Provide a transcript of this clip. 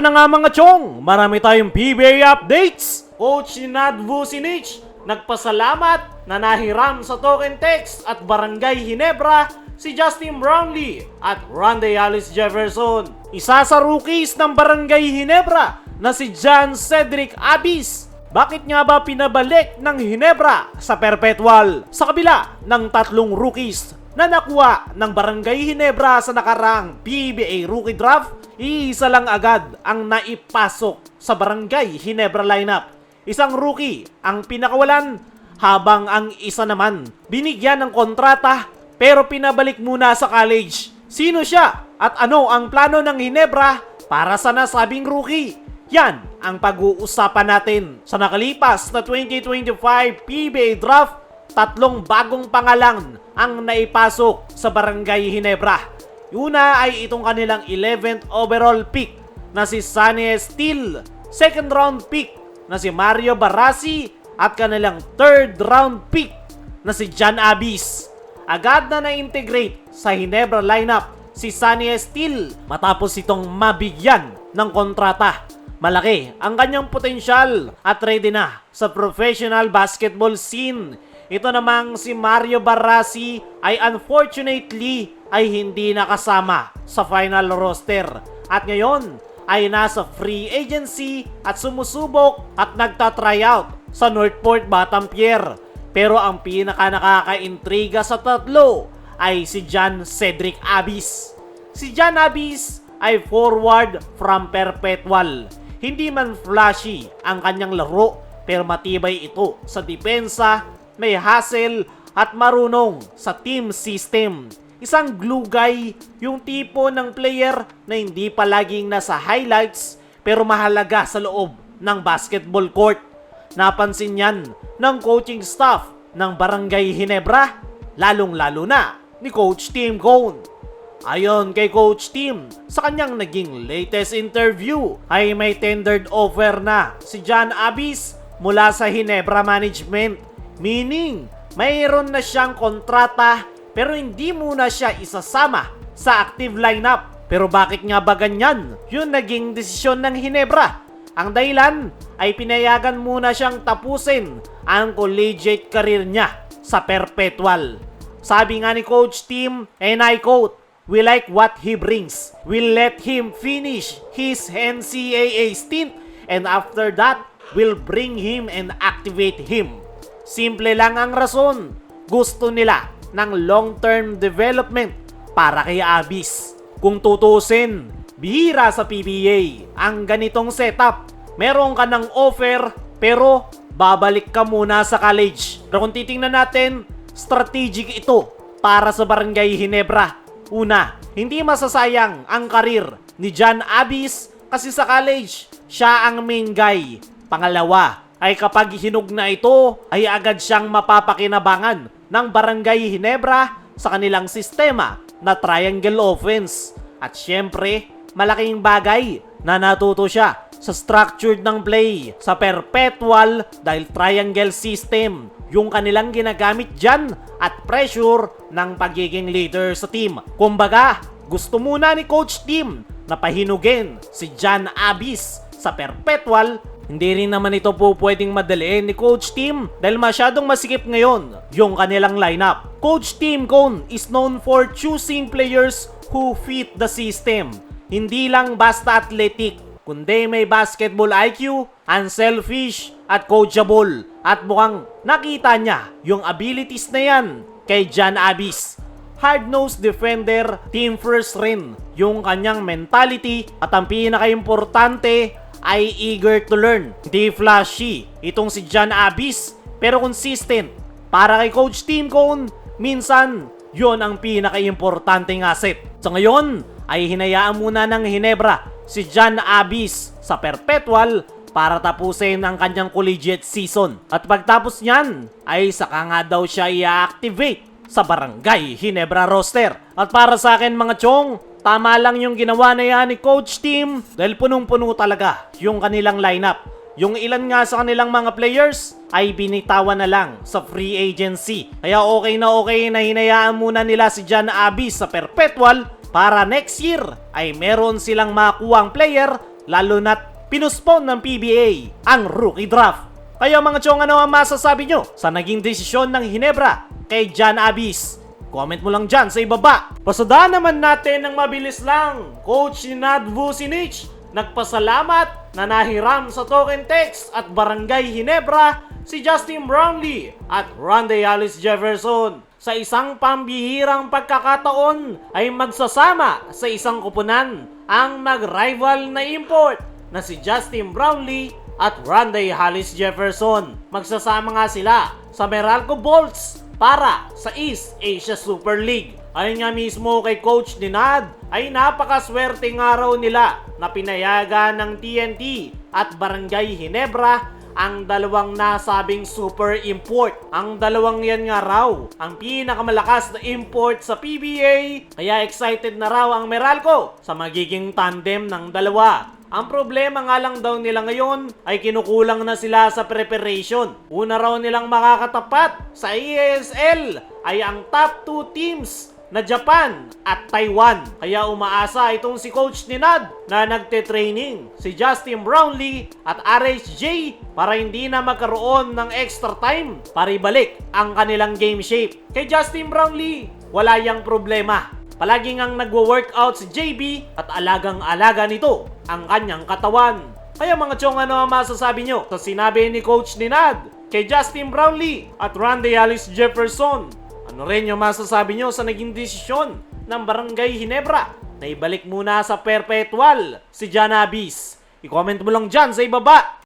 Eto na nga mga chong, marami tayong PBA updates. Coach Nad Vucinic, nagpasalamat na nahiram sa token text at Barangay Hinebra si Justin Brownlee at Randy Alice Jefferson. Isa sa rookies ng Barangay Hinebra na si John Cedric Abis. Bakit nga ba pinabalik ng Hinebra sa Perpetual sa kabila ng tatlong rookies na nakuha ng Barangay Hinebra sa nakarang PBA Rookie Draft? Iisa lang agad ang naipasok sa Barangay Hinebra lineup. Isang rookie ang pinakawalan habang ang isa naman binigyan ng kontrata pero pinabalik muna sa college. Sino siya at ano ang plano ng Hinebra para sa nasabing rookie? Yan ang pag-uusapan natin sa nakalipas na 2025 PBA Draft. Tatlong bagong pangalan ang naipasok sa Barangay Hinebra. Una ay itong kanilang 11th overall pick na si Sunny Steele, second round pick na si Mario Barasi at kanilang third round pick na si John Abis. Agad na na-integrate sa Hinebra lineup si Sunny Steele matapos itong mabigyan ng kontrata. Malaki ang kanyang potensyal at ready na sa professional basketball scene. Ito namang si Mario Barasi ay unfortunately ay hindi nakasama sa final roster at ngayon ay nasa free agency at sumusubok at nagta-tryout sa Northport Batampier. Pero ang pinaka nakaka-intriga sa tatlo ay si John Cedric Abis. Si John Abis ay forward from Perpetual. Hindi man flashy ang kanyang laro pero matibay ito sa depensa, may hustle at marunong sa team system. Isang glue guy, yung tipo ng player na hindi palaging nasa highlights pero mahalaga sa loob ng basketball court. Napansin yan ng coaching staff ng Barangay Hinebra, lalong-lalo na ni Coach Tim Cone. Ayon kay Coach Tim, sa kanyang naging latest interview ay may tendered offer na si John Abis mula sa Hinebra Management. Meaning, mayroon na siyang kontrata pero hindi muna siya isasama sa active lineup. Pero bakit nga ba ganyan? Yun naging desisyon ng Hinebra. Ang dahilan ay pinayagan muna siyang tapusin ang collegiate career niya sa Perpetual. Sabi nga ni Coach Tim, and I quote, We like what he brings. We'll let him finish his NCAA stint and after that, we'll bring him and activate him. Simple lang ang rason. Gusto nila ng long-term development para kay Abis. Kung tutusin, bihira sa PBA ang ganitong setup. Meron ka ng offer pero babalik ka muna sa college. Pero kung titingnan natin, strategic ito para sa Barangay Hinebra. Una, hindi masasayang ang karir ni John Abis kasi sa college, siya ang main guy. Pangalawa, ay kapag hinug na ito, ay agad siyang mapapakinabangan ng Barangay Hinebra sa kanilang sistema na triangle offense. At syempre, malaking bagay na natuto siya sa structured ng play sa perpetual dahil triangle system yung kanilang ginagamit dyan at pressure ng pagiging leader sa team. Kumbaga, gusto muna ni Coach Tim na pahinugin si John Abis sa perpetual hindi rin naman ito po pwedeng madaliin ni Coach Tim dahil masyadong masikip ngayon yung kanilang lineup. Coach Tim Cone is known for choosing players who fit the system. Hindi lang basta athletic, kundi may basketball IQ, unselfish, at coachable. At mukhang nakita niya yung abilities na yan kay John Abis. Hard-nosed defender, team first rin yung kanyang mentality at ang pinaka-importante ay eager to learn. Hindi flashy itong si John Abis pero consistent. Para kay Coach Tim Cone, minsan yon ang pinaka-importanting asset. Sa ngayon ay hinayaan muna ng Hinebra si John Abis sa Perpetual para tapusin ang kanyang collegiate season. At pagtapos niyan ay saka nga daw siya i-activate sa Barangay Hinebra roster. At para sa akin mga chong, tama lang yung ginawa na yan ni Coach Team dahil punong-puno talaga yung kanilang lineup. Yung ilan nga sa kanilang mga players ay binitawan na lang sa free agency. Kaya okay na okay na hinayaan muna nila si John Abis sa Perpetual para next year ay meron silang makuwang player lalo na't pinuspon ng PBA ang rookie draft. Kaya mga chong ano ang masasabi nyo sa naging desisyon ng Hinebra kay John Abis? Comment mo lang dyan sa ibaba. Pasadaan naman natin ng mabilis lang. Coach Nad Vucinic nagpasalamat na nahiram sa token text at barangay Hinebra si Justin Brownlee at Randy Alice Jefferson. Sa isang pambihirang pagkakataon ay magsasama sa isang kupunan ang mag-rival na import na si Justin Brownlee at Randy Hollis Jefferson. Magsasama nga sila sa Meralco Bolts para sa East Asia Super League. Ayon nga mismo kay Coach Dinad, ay napakaswerte nga raw nila na pinayagan ng TNT at Barangay Hinebra ang dalawang nasabing super import. Ang dalawang yan nga raw ang pinakamalakas na import sa PBA kaya excited na raw ang Meralco sa magiging tandem ng dalawa. Ang problema nga lang daw nila ngayon ay kinukulang na sila sa preparation. Una raw nilang makakatapat sa EASL ay ang top 2 teams na Japan at Taiwan. Kaya umaasa itong si Coach Ninad na nagte-training si Justin Brownlee at RHJ para hindi na magkaroon ng extra time para ibalik ang kanilang game shape. Kay Justin Brownlee, wala yang problema. Palagi ngang nagwo-workout si JB at alagang-alaga nito ang kanyang katawan. Kaya mga chong ano ang masasabi nyo sa sinabi ni Coach Ninad kay Justin Brownlee at Randy Alice Jefferson ano rin yung masasabi nyo sa naging desisyon ng Barangay Hinebra na ibalik muna sa perpetual si Jan Abis? I-comment mo lang dyan sa ibaba.